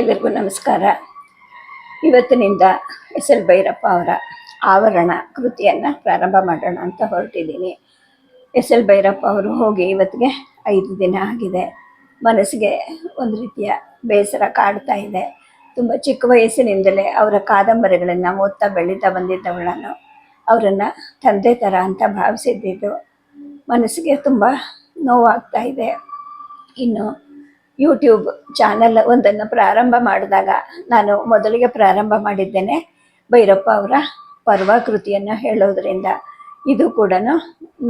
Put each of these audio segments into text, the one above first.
ಎಲ್ಲರಿಗೂ ನಮಸ್ಕಾರ. ಇವತ್ತಿನಿಂದ ಎಸ್ ಎಲ್ ಭೈರಪ್ಪ ಅವರ ಆವರಣ ಕೃತಿಯನ್ನು ಪ್ರಾರಂಭ ಮಾಡೋಣ ಅಂತ ಹೊರಟಿದ್ದೀನಿ. ಎಸ್ ಎಲ್ ಭೈರಪ್ಪ ಅವರು ಹೋಗಿ ಇವತ್ತಿಗೆ ಐದು ದಿನ ಆಗಿದೆ. ಮನಸ್ಸಿಗೆ ಒಂದು ರೀತಿಯ ಬೇಸರ ಕಾಡ್ತಾ ಇದೆ. ತುಂಬ ಚಿಕ್ಕ ವಯಸ್ಸಿನಿಂದಲೇ ಅವರ ಕಾದಂಬರಿಗಳನ್ನು ಓದ್ತಾ ಬೆಳೀತಾ ಬಂದಿದ್ದವಳು ನಾನು ಅವರನ್ನು ತಂದೆ ಥರ ಅಂತ ಭಾವಿಸಿದ್ದಿದ್ದು ಮನಸ್ಸಿಗೆ ತುಂಬ ನೋವಾಗ್ತಾ ಇದೆ. ಇನ್ನು ಯೂಟ್ಯೂಬ್ ಚಾನಲ್ ಒಂದನ್ನು ಪ್ರಾರಂಭ ಮಾಡಿದಾಗ ನಾನು ಮೊದಲಿಗೆ ಪ್ರಾರಂಭ ಮಾಡಿದ್ದೇನೆ. ಭೈರಪ್ಪ ಅವರ ಪರ್ವ ಕೃತಿಯನ್ನು ಹೇಳೋದ್ರಿಂದ ಇದು ಕೂಡ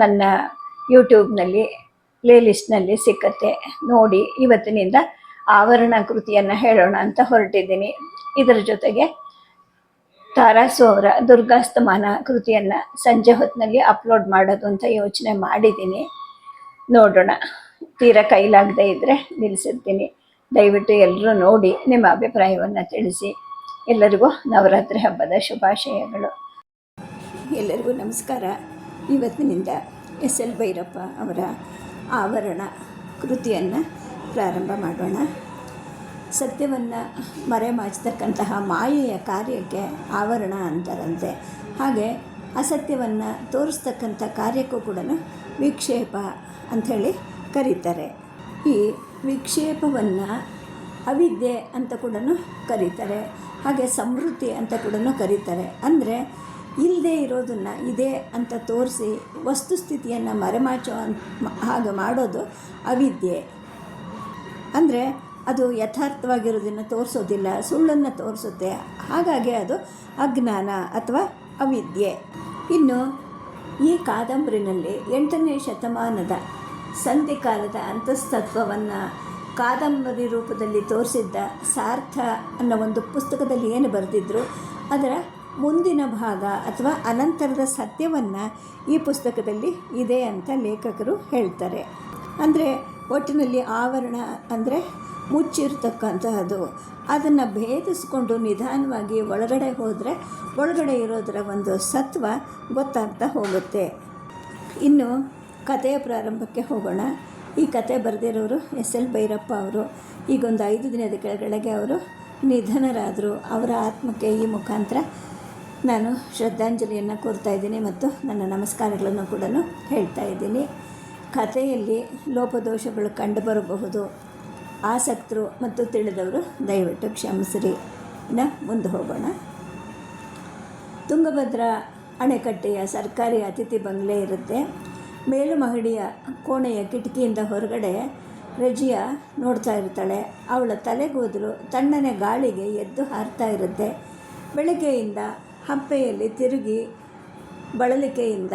ನನ್ನ ಯೂಟ್ಯೂಬ್ನಲ್ಲಿ ಪ್ಲೇಲಿಸ್ಟ್ನಲ್ಲಿ ಸಿಕ್ಕತ್ತೆ. ನೋಡಿ, ಇವತ್ತಿನಿಂದ ಆವರಣ ಕೃತಿಯನ್ನು ಹೇಳೋಣ ಅಂತ ಹೊರಟಿದ್ದೀನಿ. ಇದರ ಜೊತೆಗೆ ತಾರಾಸು ಅವರ ದುರ್ಗಾಸ್ತಮಾನ ಕೃತಿಯನ್ನು ಸಂಜೆ ಹೊತ್ತಿನಲ್ಲಿ ಅಪ್ಲೋಡ್ ಮಾಡೋದು ಅಂತ ಯೋಚನೆ ಮಾಡಿದ್ದೀನಿ. ನೋಡೋಣ. ತೀರಾ ಕೈಲಾಗದೆ ಇದ್ದರೆ ನಿಲ್ಲಿಸಿರ್ತೀನಿ ದಯವಿಟ್ಟು ಎಲ್ಲರೂ ನೋಡಿ ನಿಮ್ಮ ಅಭಿಪ್ರಾಯವನ್ನು ತಿಳಿಸಿ. ಎಲ್ಲರಿಗೂ ನವರಾತ್ರಿ ಹಬ್ಬದ ಶುಭಾಶಯಗಳು. ಎಲ್ಲರಿಗೂ ನಮಸ್ಕಾರ. ಇವತ್ತಿನಿಂದ ಎಸ್ ಎಲ್ ಭೈರಪ್ಪ ಅವರ ಆವರಣ ಕೃತಿಯನ್ನು ಪ್ರಾರಂಭ ಮಾಡೋಣ. ಸತ್ಯವನ್ನು ಮರೆಮಾಚತಕ್ಕಂತಹ ಮಾಯೆಯ ಕಾರ್ಯಕ್ಕೆ ಆವರಣ ಅಂತಾರಂತೆ. ಹಾಗೆ ಅಸತ್ಯವನ್ನು ತೋರಿಸ್ತಕ್ಕಂಥ ಕಾರ್ಯಕ್ಕೂ ಕೂಡ ವಿಕ್ಷೇಪ ಅಂಥೇಳಿ ಕರೀತಾರೆ. ಈ ವಿಕ್ಷೇಪವನ್ನು ಅವಿದ್ಯೆ ಅಂತ ಕೂಡ ಕರೀತಾರೆ. ಹಾಗೆ ಸಮೃದ್ಧಿ ಅಂತ ಕೂಡ ಕರೀತಾರೆ. ಅಂದರೆ ಇಲ್ಲದೆ ಇರೋದನ್ನು ಇದೆ ಅಂತ ತೋರಿಸಿ ವಸ್ತುಸ್ಥಿತಿಯನ್ನು ಮರೆಮಾಚೋ ಹಾಗೆ ಮಾಡೋದು ಅವಿದ್ಯೆ. ಅಂದರೆ ಅದು ಯಥಾರ್ಥವಾಗಿರೋದನ್ನು ತೋರಿಸೋದಿಲ್ಲ, ಸುಳ್ಳನ್ನು ತೋರಿಸುತ್ತೆ. ಹಾಗಾಗಿ ಅದು ಅಜ್ಞಾನ ಅಥವಾ ಅವಿದ್ಯೆ. ಇನ್ನು ಈ ಕಾದಂಬರಿನಲ್ಲಿ ಎಂಟನೇ ಶತಮಾನದ ಸಂಧಿಕಾಲದ ಅಂತಸ್ತತ್ವವನ್ನು ಕಾದಂಬರಿ ರೂಪದಲ್ಲಿ ತೋರಿಸಿದ್ದ ಸಾರ್ಥ ಅನ್ನೋ ಒಂದು ಪುಸ್ತಕದಲ್ಲಿ ಏನು ಬರೆದಿದ್ರು, ಅದರ ಮುಂದಿನ ಭಾಗ ಅಥವಾ ಅನಂತರದ ಸತ್ಯವನ್ನು ಈ ಪುಸ್ತಕದಲ್ಲಿ ಇದೆ ಅಂತ ಲೇಖಕರು ಹೇಳ್ತಾರೆ. ಅಂದರೆ ಒಟ್ಟಿನಲ್ಲಿ ಆವರಣ ಅಂದರೆ ಮುಚ್ಚಿರ್ತಕ್ಕಂತಹದ್ದು. ಅದನ್ನು ಭೇದಿಸ್ಕೊಂಡು ನಿಧಾನವಾಗಿ ಒಳಗಡೆ ಹೋದರೆ ಒಳಗಡೆ ಇರೋದರ ಒಂದು ಸತ್ವ ಗೊತ್ತಾಗ್ತಾ ಹೋಗುತ್ತೆ. ಇನ್ನು ಕಥೆಯ ಪ್ರಾರಂಭಕ್ಕೆ ಹೋಗೋಣ. ಈ ಕತೆ ಬರೆದಿರೋರು ಎಸ್ ಎಲ್ ಭೈರಪ್ಪ ಅವರು. ಈಗೊಂದು ಐದು ದಿನದ ಕೆಳಗಡೆಗೆ ಅವರು ನಿಧನರಾದರು. ಅವರ ಆತ್ಮಕ್ಕೆ ಈ ಮುಖಾಂತರ ನಾನು ಶ್ರದ್ಧಾಂಜಲಿಯನ್ನು ಕೋರ್ತಾ ಇದ್ದೀನಿ ಮತ್ತು ನನ್ನ ನಮಸ್ಕಾರಗಳನ್ನು ಕೂಡ ಹೇಳ್ತಾ ಇದ್ದೀನಿ. ಕಥೆಯಲ್ಲಿ ಲೋಪದೋಷಗಳು ಕಂಡುಬರಬಹುದು. ಆಸಕ್ತರು ಮತ್ತು ತಿಳಿದವರು ದಯವಿಟ್ಟು ಕ್ಷಮಿಸಿರಿ. ನ ಮುಂದೆ ಹೋಗೋಣ. ತುಂಗಭದ್ರಾ ಅಣೆಕಟ್ಟೆಯ ಸರ್ಕಾರಿ ಅತಿಥಿ ಬಂಗ್ಲೆ ಇರುತ್ತೆ. ಮೇಲು ಮಹಡಿಯ ಕೋಣೆಯ ಕಿಟಕಿಯಿಂದ ಹೊರಗಡೆ ರಜಿಯಾ ನೋಡ್ತಾ ಇರ್ತಾಳೆ. ಅವಳ ತಲೆಗೂದಲು ತಣ್ಣನೆ ಗಾಳಿಗೆ ಎದ್ದು ಹಾರ್ತಾ ಇರುತ್ತೆ. ಬೆಳಗ್ಗೆಯಿಂದ ಹಂಪೆಯಲ್ಲಿ ತಿರುಗಿ ಬಳಲಿಕೆಯಿಂದ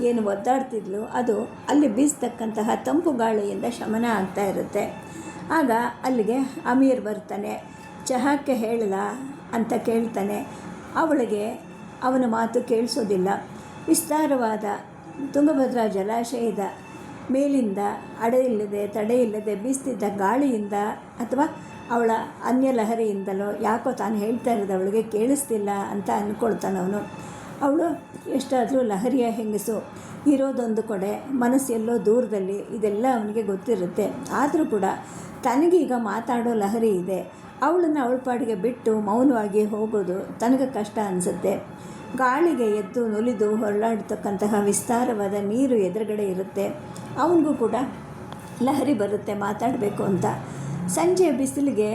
ಏನು ಒದ್ದಾಡ್ತಿದ್ಲು ಅದು ಅಲ್ಲಿ ಬೀಸ್ತಕ್ಕಂತಹ ತಂಪು ಗಾಳಿಯಿಂದ ಶಮನ ಆಗ್ತಾ ಇರುತ್ತೆ. ಆಗ ಅಲ್ಲಿಗೆ ಅಮೀರ್ ಬರ್ತಾನೆ. ಚಹಾಕ್ಕೆ ಹೇಳಲ ಅಂತ ಕೇಳ್ತಾನೆ. ಅವಳಿಗೆ ಅವನ ಮಾತು ಕೇಳಿಸೋದಿಲ್ಲ. ವಿಸ್ತಾರವಾದ ತುಂಗಭದ್ರಾ ಜಲಾಶಯದ ಮೇಲಿಂದ ಅಡೆಯಿಲ್ಲದೆ ತಡೆಯಿಲ್ಲದೆ ಬೀಸ್ತಿದ್ದ ಗಾಳಿಯಿಂದ ಅಥವಾ ಅವಳ ಅನ್ಯ ಲಹರಿಯಿಂದಲೋ ಯಾಕೋ ತಾನು ಹೇಳ್ತಾ ಇರೋದು ಅವಳಿಗೆ ಕೇಳಿಸ್ತಿಲ್ಲ ಅಂತ ಅಂದ್ಕೊಳ್ತಾನವನು ಅವಳು, ಎಷ್ಟಾದರೂ ಲಹರಿಯ ಹೆಂಗಸು ಇರೋದೊಂದು ಕಡೆ ಮನಸ್ಸೆಲ್ಲೋ ದೂರದಲ್ಲಿ ಇದೆಲ್ಲ ಅವನಿಗೆ ಗೊತ್ತಿರುತ್ತೆ. ಆದರೂ ಕೂಡ ತನಗೀಗ ಮಾತಾಡೋ ಲಹರಿ ಇದೆ. ಅವಳನ್ನು ಅವಳ ಪಾಡಿಗೆ ಬಿಟ್ಟು ಮೌನವಾಗಿ ಹೋಗೋದು ತನಗೆ ಕಷ್ಟ ಅನಿಸುತ್ತೆ. ಗಾಳಿಗೆ ಎದ್ದು ನುಲಿದು ಹೊರಳಾಡ್ತಕ್ಕಂತಹ ವಿಸ್ತಾರವಾದ ನೀರು ಎದುರುಗಡೆ ಇರುತ್ತೆ. ಅವನಿಗೂ ಕೂಡ ಲಹರಿ ಬರುತ್ತೆ, ಮಾತಾಡಬೇಕು ಅಂತ. ಸಂಜೆ ಬಿಸಿಲಿಗೆ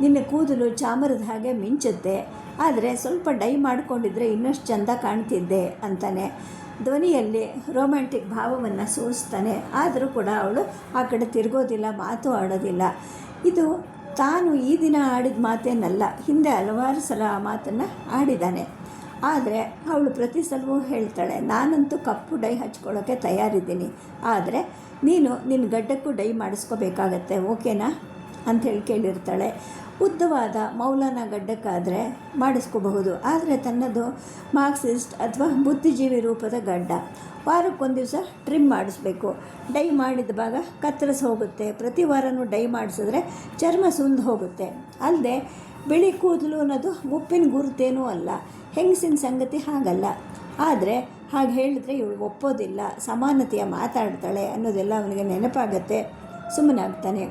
ನಿನ್ನ ಕೂದಲು ಚಾಮರದ ಹಾಗೆ ಮಿಂಚುತ್ತೆ. ಆದರೆ ಸ್ವಲ್ಪ ಡೈ ಮಾಡಿಕೊಂಡಿದ್ರೆ ಇನ್ನಷ್ಟು ಚಂದ ಕಾಣ್ತಿದ್ದೆ ಅಂತಾನೆ. ಧ್ವನಿಯಲ್ಲಿ ರೊಮ್ಯಾಂಟಿಕ್ ಭಾವವನ್ನು ಸೂಚಿಸ್ತಾನೆ ಆದರೂ ಕೂಡ ಅವಳು ಆ ಕಡೆ ತಿರುಗೋದಿಲ್ಲ, ಮಾತು ಆಡೋದಿಲ್ಲ. ಇದು ತಾನು ಈ ದಿನ ಆಡಿದ ಮಾತೇನಲ್ಲ, ಹಿಂದೆ ಹಲವಾರು ಸಲ ಆ ಮಾತನ್ನು ಆಡಿದ್ದಾನೆ ಆದರೆ ಅವಳು ಪ್ರತಿ ಸಲವೂ ಹೇಳ್ತಾಳೆ, ನಾನಂತೂ ಕಪ್ಪು ಡೈ ಹಚ್ಕೊಳ್ಳೋಕ್ಕೆ ತಯಾರಿದ್ದೀನಿ, ಆದರೆ ನೀನು ನಿನ್ನ ಗಡ್ಡಕ್ಕೂ ಡೈ ಮಾಡಿಸ್ಕೋಬೇಕಾಗತ್ತೆ, ಓಕೆನಾ? ಅಂಥೇಳಿ ಕೇಳಿರ್ತಾಳೆ. ಉದ್ದವಾದ ಮೌಲಾನ ಗಡ್ಡಕ್ಕಾದರೆ ಮಾಡಿಸ್ಕೋಬಹುದು, ಆದರೆ ತನ್ನದು ಮಾರ್ಕ್ಸಿಸ್ಟ್ ಅಥವಾ ಬುದ್ಧಿಜೀವಿ ರೂಪದ ಗಡ್ಡ. ವಾರಕ್ಕೊಂದು ದಿವಸ ಟ್ರಿಮ್ ಮಾಡಿಸ್ಬೇಕು. ಡೈ ಮಾಡಿದ ಭಾಗ ಕತ್ತರಿಸಿ ಹೋಗುತ್ತೆ, ಪ್ರತಿ ವಾರನೂ ಡೈ ಮಾಡಿಸಿದ್ರೆ ಚರ್ಮ ಸುಂದ ಹೋಗುತ್ತೆ. ಅಲ್ಲದೆ ಬಿಳಿ ಕೂದಲು ಅನ್ನೋದು ಉಪ್ಪಿನ ಗುರುತೇನೂ ಅಲ್ಲ. ಹೆಂಗಸಿನ ಸಂಗತಿ ಹಾಗಲ್ಲ. ಆದರೆ ಹಾಗೆ ಹೇಳಿದ್ರೆ ಇವಳು ಒಪ್ಪೋದಿಲ್ಲ. ಸಮಾನತೆಯ ಮಾತಾಡ್ತಾಳೆ ಅನ್ನೋದೆಲ್ಲ ಅವನಿಗೆ ನೆನಪಾಗತ್ತೆ. ಸುಮ್ಮನಾಗ್ತಾನೆ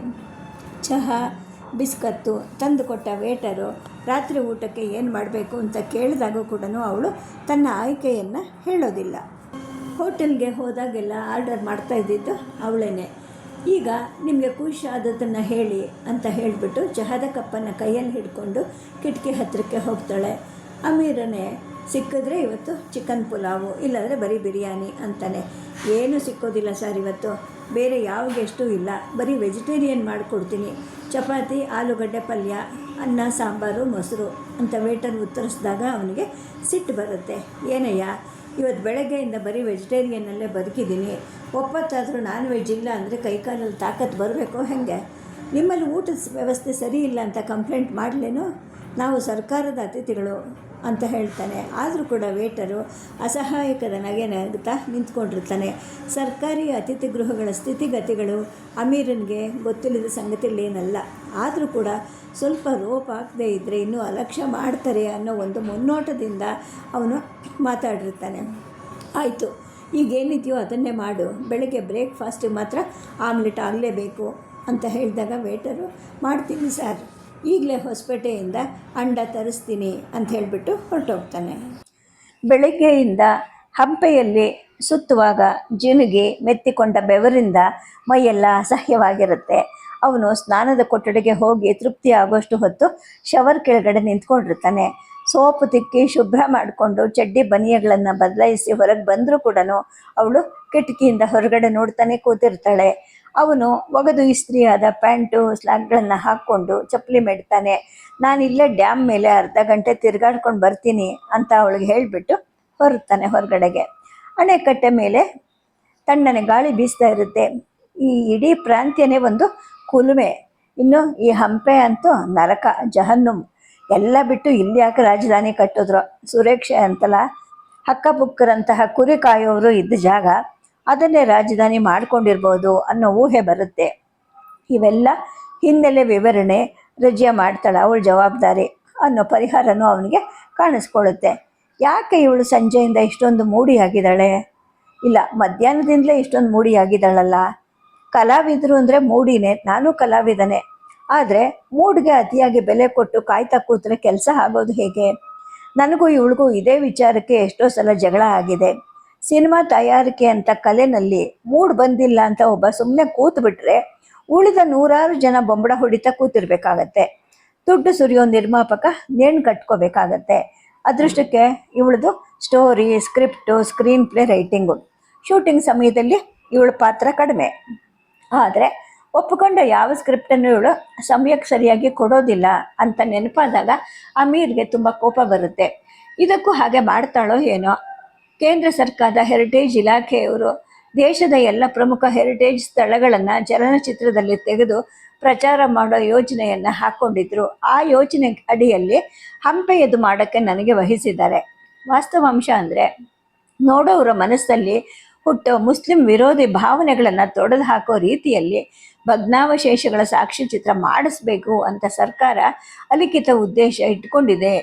ಚಹಾ, ಬಿಸ್ಕತ್ತು, ತಂದು ಕೊಟ್ಟ ವೇಟರು, ರಾತ್ರಿ ಊಟಕ್ಕೆ ಏನು ಮಾಡಬೇಕು ಅಂತ ಕೇಳಿದಾಗೂ ಕೂಡ ಅವಳು ತನ್ನ ಆಯ್ಕೆಯನ್ನು ಹೇಳೋದಿಲ್ಲ. ಹೋಟೆಲ್ಗೆ ಹೋದಾಗೆಲ್ಲ ಆರ್ಡರ್ ಮಾಡ್ತಾ ಇದ್ದಿದ್ದು ಅವಳೇನೆ. ಈಗ ನಿಮಗೆ ಖುಷಿ ಆದದನ್ನು ಹೇಳಿ ಅಂತ ಹೇಳಿಬಿಟ್ಟು ಚಹಾದ ಕಪ್ಪನ್ನು ಕೈಯಲ್ಲಿ ಹಿಡ್ಕೊಂಡು ಕಿಟಕಿ ಹತ್ತಿರಕ್ಕೆ ಹೋಗ್ತಾಳೆ. ಅಮೀರನೇ, ಸಿಕ್ಕಿದ್ರೆ ಇವತ್ತು ಚಿಕನ್ ಪುಲಾವು, ಇಲ್ಲಾಂದರೆ ಬರೀ ಬಿರಿಯಾನಿ ಅಂತಾನೆ. ಏನೂ ಸಿಕ್ಕೋದಿಲ್ಲ ಸರ್ ಇವತ್ತು. ಬೇರೆ ಯಾವ ಗೆಸ್ಟು ಇಲ್ಲ. ಬರೀ ವೆಜಿಟೇರಿಯನ್ ಮಾಡಿಕೊಡ್ತೀನಿ. ಚಪಾತಿ, ಆಲೂಗಡ್ಡೆ ಪಲ್ಯ, ಅನ್ನ, ಸಾಂಬಾರು, ಮೊಸರು ಅಂತ ವೇಟರ್ ಉತ್ತರಿಸಿದಾಗ ಅವನಿಗೆ ಸಿಟ್ಟು ಬರುತ್ತೆ. ಏನಯ್ಯ? ಇವತ್ತು ಬೆಳಗ್ಗೆಯಿಂದ ಬರೀ ವೆಜಿಟೇರಿಯನ್ನಲ್ಲೇ ಬದುಕಿದ್ದೀನಿ. ಒಪ್ಪತ್ತಾದರೂ ನಾನ್ ವೆಜ್ ಇಲ್ಲ ಅಂದರೆ ಕೈಕಾಲಲ್ಲಿ ತಾಕತ್ತು ಬರಬೇಕು ಹೇಗೆ? ನಿಮ್ಮಲ್ಲಿ ಊಟದ ವ್ಯವಸ್ಥೆ ಸರಿ ಇಲ್ಲ ಅಂತ ಕಂಪ್ಲೇಂಟ್ ಮಾಡಲೇನು ನಾವು ಸರ್ಕಾರದ ಅತಿಥಿಗಳು ಅಂತ ಹೇಳ್ತಾನೆ. ಆದರೂ ಕೂಡ ವೇಟರು ಅಸಹಾಯಕದ ನಗೆ ನಗುತ್ತಾ ನಿಂತ್ಕೊಂಡಿರ್ತಾನೆ. ಸರ್ಕಾರಿ ಅತಿಥಿ ಗೃಹಗಳ ಸ್ಥಿತಿಗತಿಗಳು ಅಮೀರನ್ಗೆ ಗೊತ್ತಿಲ್ಲದ ಸಂಗತಿಗಳೇನಲ್ಲ. ಆದರೂ ಕೂಡ ಸ್ವಲ್ಪ ರೋಪ್ ಆಗದೆ ಇದ್ದರೆ ಇನ್ನೂ ಅಲಕ್ಷ್ಯ ಮಾಡ್ತಾರೆ ಅನ್ನೋ ಒಂದು ಮುನ್ನೋಟದಿಂದ ಅವನು ಮಾತಾಡಿರ್ತಾನೆ. ಆಯಿತು, ಈಗೇನಿದೆಯೋ ಅದನ್ನೇ ಮಾಡು. ಬೆಳಗ್ಗೆ ಬ್ರೇಕ್ಫಾಸ್ಟಿಗೆ ಮಾತ್ರ ಆಮ್ಲೆಟ್ ಆಗಲೇಬೇಕು. ಅಂತ ಹೇಳಿದಾಗ ವೇಟರು ಮಾಡ್ತೀನಿ ಸರ್ ಈಗಲೇ ಹೊಸಪೇಟೆಯಿಂದ ಅಂಡ ತರಿಸ್ತೀನಿ ಅಂತ ಹೇಳಿಬಿಟ್ಟು ಹೊರಟೋಗ್ತಾನೆ. ಬೆಳಗ್ಗೆಯಿಂದ ಹಂಪೆಯಲ್ಲಿ ಸುತ್ತುವಾಗ ಜಿನುಗಿ ಮೆತ್ತಿಕೊಂಡ ಬೆವರಿಂದ ಮೈಯೆಲ್ಲ ಅಸಹ್ಯವಾಗಿರುತ್ತೆ. ಅವನು ಸ್ನಾನದ ಕೊಠಡಿಗೆ ಹೋಗಿ ತೃಪ್ತಿ ಆಗೋಷ್ಟು ಹೊತ್ತು ಶವರ್ ಕೆಳಗಡೆ ನಿಂತ್ಕೊಂಡಿರ್ತಾನೆ. ಸೋಪು ತಿಕ್ಕಿ ಶುಭ್ರ ಮಾಡಿಕೊಂಡು ಚಡ್ಡಿ ಬನಿಯಗಳನ್ನು ಬದಲಾಯಿಸಿ ಹೊರಗೆ ಬಂದರೂ ಕೂಡ ಅವಳು ಕಿಟಕಿಯಿಂದ ಹೊರಗಡೆ ನೋಡ್ತಾನೆ ಕೂತಿರ್ತಾಳೆ. ಅವನು ಒಗೆದು ಇಸ್ತ್ರಿಯಾದ ಪ್ಯಾಂಟು, ಸ್ಲಾಗ್ಗಳನ್ನು ಹಾಕ್ಕೊಂಡು ಚಪ್ಪಲಿ ಮೆಡ್ತಾನೆ. ನಾನು ಇಲ್ಲೇ ಡ್ಯಾಮ್ ಮೇಲೆ ಅರ್ಧ ಗಂಟೆ ತಿರುಗಾಡ್ಕೊಂಡು ಬರ್ತೀನಿ ಅಂತ ಅವಳಿಗೆ ಹೇಳಿಬಿಟ್ಟು ಹೊರಡ್ತಾನೆ ಹೊರಗಡೆಗೆ. ಅಣೆಕಟ್ಟೆ ಮೇಲೆ ತಣ್ಣನೆ ಗಾಳಿ ಬೀಸ್ತಾ ಇರುತ್ತೆ. ಈ ಇಡೀ ಪ್ರಾಂತ್ಯನೇ ಒಂದು ಕುಲುಮೆ. ಇನ್ನು ಈ ಹಂಪೆ ಅಂತೂ ನರಕ, ಜಹನ್ನುಮ್. ಎಲ್ಲ ಬಿಟ್ಟು ಇಲ್ಲಿ ಯಾಕೆ ರಾಜಧಾನಿ ಕಟ್ಟಿದ್ರು? ಸುರೇಕ್ಷೆ ಅಂತಲ್ಲ? ಹಕ್ಕಬುಕ್ಕರಂತಹ ಕುರಿ ಕಾಯೋರು ಇದ್ದ ಜಾಗ. ಅದನ್ನೇ ರಾಜಧಾನಿ ಮಾಡಿಕೊಂಡಿರ್ಬೋದು ಅನ್ನೋ ಊಹೆ ಬರುತ್ತೆ. ಇವೆಲ್ಲ ಹಿನ್ನೆಲೆ ವಿವರಣೆ ರಜೆ ಮಾಡ್ತಾಳೆ ಅವಳು ಜವಾಬ್ದಾರಿ ಅನ್ನೋ ಪರಿಹಾರನೂ ಅವನಿಗೆ ಕಾಣಿಸ್ಕೊಳ್ಳುತ್ತೆ. ಯಾಕೆ ಇವಳು ಸಂಜೆಯಿಂದ ಇಷ್ಟೊಂದು ಮೂಡಿಯಾಗಿದ್ದಾಳೆ? ಇಲ್ಲ, ಮಧ್ಯಾಹ್ನದಿಂದಲೇ ಇಷ್ಟೊಂದು ಮೂಡಿಯಾಗಿದ್ದಾಳಲ್ಲ. ಕಲಾವಿದರು ಅಂದರೆ ಮೂಡಿನೇ, ನಾನು ಕಲಾವಿದನೇ. ಆದರೆ ಮೂಡ್ಗೆ ಅತಿಯಾಗಿ ಬೆಲೆ ಕೊಟ್ಟು ಕಾಯ್ತಾ ಕೂತ್ರೆ ಕೆಲಸ ಆಗೋದು ಹೇಗೆ? ನನಗೂ ಇವಳಿಗೂ ಇದೇ ವಿಚಾರಕ್ಕೆ ಎಷ್ಟೋ ಸಲ ಜಗಳ ಆಗಿದೆ. ಸಿನಿಮಾ ತಯಾರಿಕೆ ಅಂತ ಕಲೆನಲ್ಲಿ ಮೂಡ್ ಬಂದಿಲ್ಲ ಅಂತ ಒಬ್ಬ ಸುಮ್ಮನೆ ಕೂತು ಬಿಟ್ರೆ ಉಳಿದ ನೂರಾರು ಜನ ಬೊಂಬಡ ಹೊಡಿತಾ ಕೂತಿರ್ಬೇಕಾಗತ್ತೆ. ದುಡ್ಡು ಸುರಿಯೋ ನಿರ್ಮಾಪಕ ನೇಣು ಕಟ್ಕೋಬೇಕಾಗತ್ತೆ. ಅದೃಷ್ಟಕ್ಕೆ ಇವಳದು story script screenplay writing shooting ಸಮಯದಲ್ಲಿ ಇವಳ ಪಾತ್ರ ಕಡಿಮೆ. ಆದರೆ ಒಪ್ಪಿಕೊಂಡ ಯಾವ ಸ್ಕ್ರಿಪ್ಟನ್ನು ಇವಳು ಸಮಯಕ್ಕೆ ಸರಿಯಾಗಿ ಕೊಡೋದಿಲ್ಲ ಅಂತ ನೆನಪಾದಾಗ ಅಮೀರ್ಗೆ ತುಂಬ ಕೋಪ ಬರುತ್ತೆ. ಇದಕ್ಕೂ ಹಾಗೆ ಮಾಡ್ತಾಳೋ ಏನೋ? ಕೇಂದ್ರ ಸರ್ಕಾರದ ಹೆರಿಟೇಜ್ ಇಲಾಖೆಯವರು ದೇಶದ ಎಲ್ಲ ಪ್ರಮುಖ ಹೆರಿಟೇಜ್ ಸ್ಥಳಗಳನ್ನು ಚಲನಚಿತ್ರದಲ್ಲಿ ತೆಗೆದು ಪ್ರಚಾರ ಮಾಡೋ ಯೋಜನೆಯನ್ನು ಹಾಕ್ಕೊಂಡಿದ್ರು ಆ ಯೋಜನೆ ಅಡಿಯಲ್ಲಿ ಹಂಪೆಯದು ಮಾಡೋಕ್ಕೆ ನನಗೆ ವಹಿಸಿದ್ದಾರೆ. ವಾಸ್ತವಾಂಶ ಅಂದರೆ ನೋಡೋವರ ಮನಸ್ಸಲ್ಲಿ ಹುಟ್ಟೋ ಮುಸ್ಲಿಂ ವಿರೋಧಿ ಭಾವನೆಗಳನ್ನು ತೊಡೆದು ಹಾಕೋ ರೀತಿಯಲ್ಲಿ ಭಗ್ನಾವಶೇಷಗಳ ಸಾಕ್ಷ್ಯಚಿತ್ರ ಮಾಡಿಸ್ಬೇಕು ಅಂತ ಸರ್ಕಾರ ಅಲಿಖಿತ ಉದ್ದೇಶ ಇಟ್ಕೊಂಡಿದೆ.